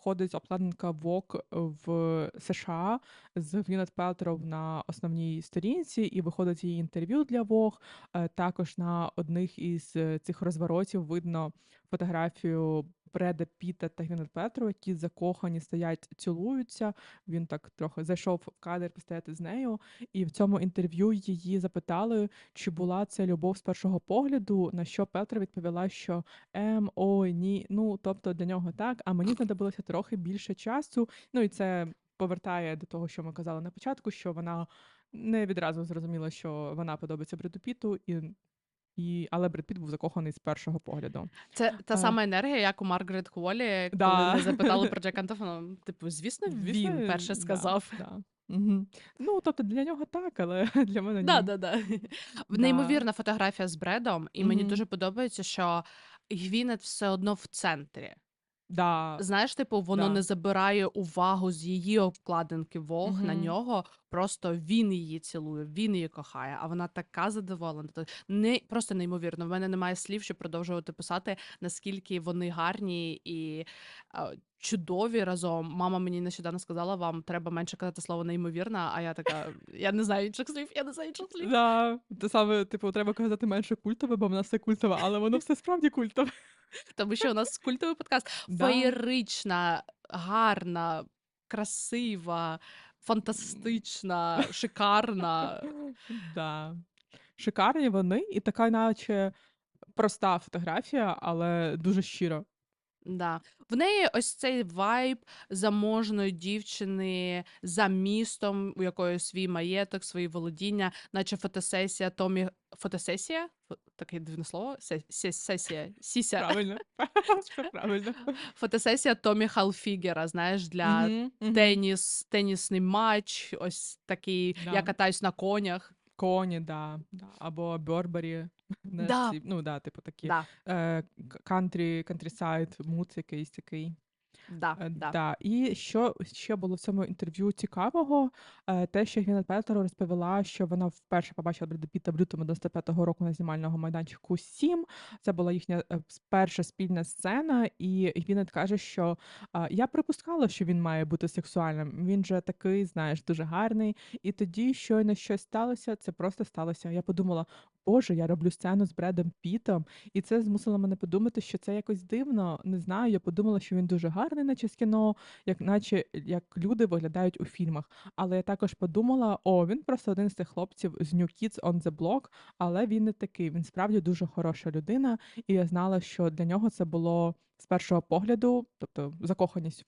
виходить обкладинка Vogue в США з Гвінет Пелтроу на основній сторінці, і виходить її інтерв'ю для Vogue. Е, також на одних із цих розворотів видно фотографію Бреда Піта та Гвінет Пелтроу, які закохані стоять, цілуються. Він так трохи зайшов в кадр постояти з нею, і в цьому інтерв'ю її запитали, чи була це любов з першого погляду, на що Петра відповіла, що ем, ой, ні. Ну, тобто для нього так, а мені знадобилося трохи більше часу. Ну і це повертає до того, що ми казали на початку, що вона не відразу зрозуміла, що вона подобається Бреду Піту, і, і, але Бред Піт був закоханий з першого погляду. Це та А. сама енергія, як у Маргарет Холі, коли Да. ми запитали про Джек Антофона. Типу, звісно, Звісно, він перше да, сказав. Да, Угу. Ну, тобто для нього так, але для мене ні. Да, да, да. Да. Неймовірна фотографія з Бредом, і мені Мгм. дуже подобається, що Гвінет все одно в центрі. Да. Знаєш, типу, воно Да. не забирає увагу з її обкладинки Вог на Мгм. нього. Просто він її цілує, він її кохає, а вона така задоволена. То Не просто неймовірно. В мене немає слів, щоб продовжувати писати, наскільки вони гарні і а, чудові разом. Мама мені нещодавно сказала, вам треба менше казати слово неймовірна. А я така, я не знаю інших слів, я не знаю інших слів. Да. Те саме, типу, треба казати менше культове, бо в нас все культове, але воно все справді культове. Тому що у нас культовий подкаст. Феєрична, гарна, красива, фантастична, шикарна. Да. Шикарні вони, і така, наче проста фотографія, але дуже щира. Да. В неї ось цей вайб заможної дівчини за містом, у якої свій маєток, свої володіння, наче фотосесія Томі. Фотосесія? Таке дивне слово? Се- се- Сесія. Сіся. Правильно. Правильно. Фотосесія Томі Халфігера, знаєш, для теніс, тенісний матч, ось такий, я катаюсь на конях. Коні, да, да. Або Бёрбері. не Да. Ну, да, типу такі. Да, Е, кантрі, кантрісайд, муц якийсь такий. Да, Е, да. Да. І що ще було в цьому інтерв'ю цікавого, е, те, що Гвінет Пелтроу розповіла, що вона вперше побачила Бреда Піта в лютому 95-го року на знімального майданчику 7. Це була їхня е, перша спільна сцена, і Гвінет каже, що е, я припускала, що він має бути сексуальним. Він же такий, знаєш, дуже гарний. І тоді щойно щось сталося, це просто сталося. Я подумала, Боже, я роблю сцену з Бредом Пітом, і це змусило мене подумати, що це якось дивно. Не знаю. Я подумала, що він дуже гарний, наче з кіно, як наче як люди виглядають у фільмах. Але я також подумала: о, він просто один з тих хлопців з New Kids on the Block, але він не такий. Він справді дуже хороша людина. І я знала, що для нього це було з першого погляду, тобто закоханість